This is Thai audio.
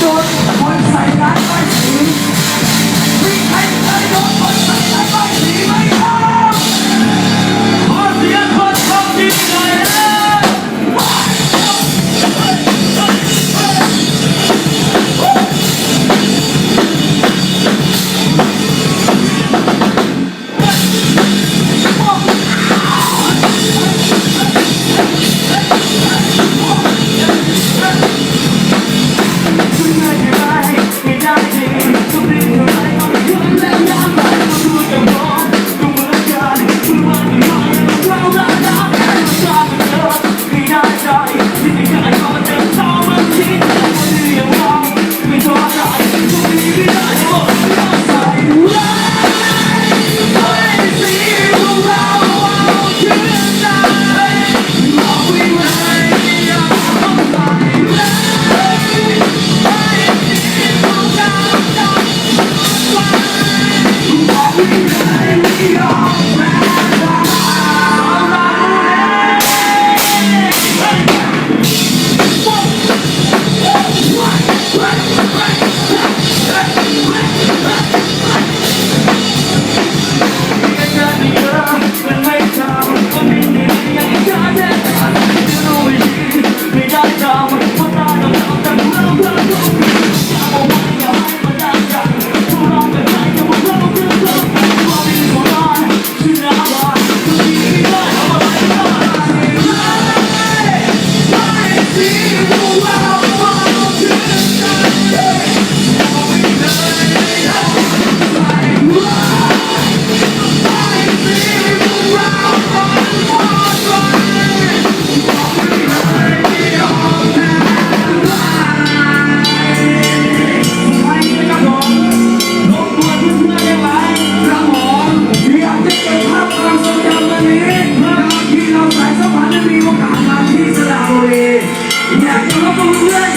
โดนคนใส่ร้ายไม่สีวิ่งให้ We are. Yeah, you're a